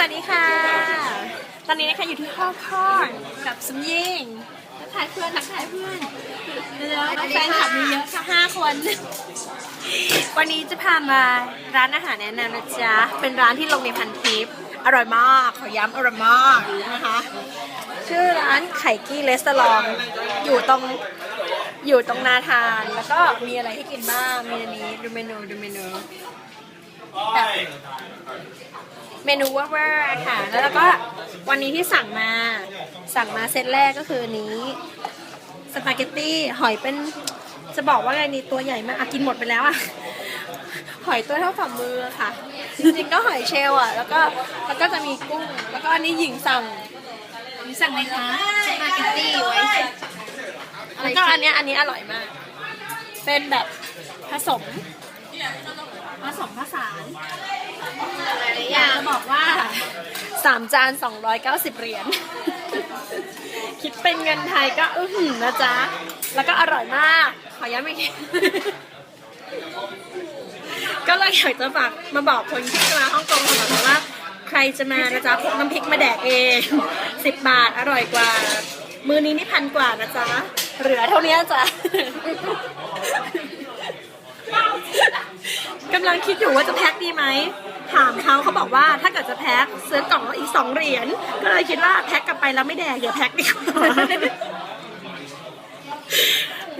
วัสดีค่ะ ตอนนี้นะคะอยู่ที่ห้องคอนกับสมยิงทักทายเพื่อนทักทายเพื่อนแล้วแฟนคลับมีเยอะค่ะห้าคน วันนี้จะพามาร้านอาหารแนะนำนะจ๊ะ เป็นร้านที่ลงในพันทิป อร่อยมาก ขอย้ำอร่อยมากนะคะ ชื่อร้านไข่กี้เลสตอรอง อยู่ตรงอยู่ตรงนาทาน แล้วก็มีอะไรให้กินบ้าง มีอันนี้ดูเมนูดูเมนูแบบเมนูเวอร์ๆค่ะ แล้วเราก็วันนี้ที่สั่งมา สั่งมาเซตแรกก็คืออันนี้สปาเกตตี้หอยเป็นจะบอกว่าไงนี่ตัวใหญ่มากอะกินหมดไปแล้วอะหอยตัวเท่าฝ่ามือค่ะ จริงๆก็หอยเชลล์อะแล้วก็แล้วก็จะมีกุ้ง แล้วก็อันนี้หญิงสั่งหญิงสั่งไหมคะสปาเกตตี้ไว้แล้วก็อันเนี้ยอันนี้อร่อยมาก เป็นแบบผสมผสมผสานอยากจะ บอกว่าสามจาน 290 เหรียญ คิดเป็นเงินไทยก็อื้อหือนะจ๊ะ แล้วก็อร่อยมาก ขอย้ำอีกทีก็เลยอยากจะฝากมาบอกคนที่จะมาฮ่องกงก่อนนะว่า ใครจะมานะจ๊ะพกน้ำพริกมาแดกเองสิบบาทอร่อยกว่า มือนี้นี่พันกว่านะจ๊ะ เหลือเท่านี้จ้ะกำลังคิดอยู่ว่าจะแพ็คดีไหม ถามเขาเขาบอกว่าถ้าเกิดจะแพ็คซื้อกล่องละอีกสองเหรียญก็เลยคิดว่าแพ็คกลับไปแล้วไม่แดกอย่าแพ็คดีกว่า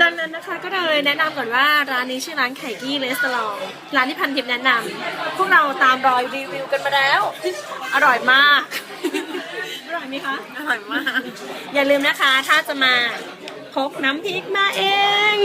ดังนั้นนะคะก็เลยแนะนำก่อนว่าร้านนี้ชื่อร้านไข่กี้เลสตอรองร้านที่พันทิพย์แนะนำพวกเราตามรอยรีวิวกันมาแล้ว อร่อยมาก อร่อยไหมคะอร่อยมาก อย่าลืมนะคะ ถ้าจะมาพกน้ำพริกมาเอง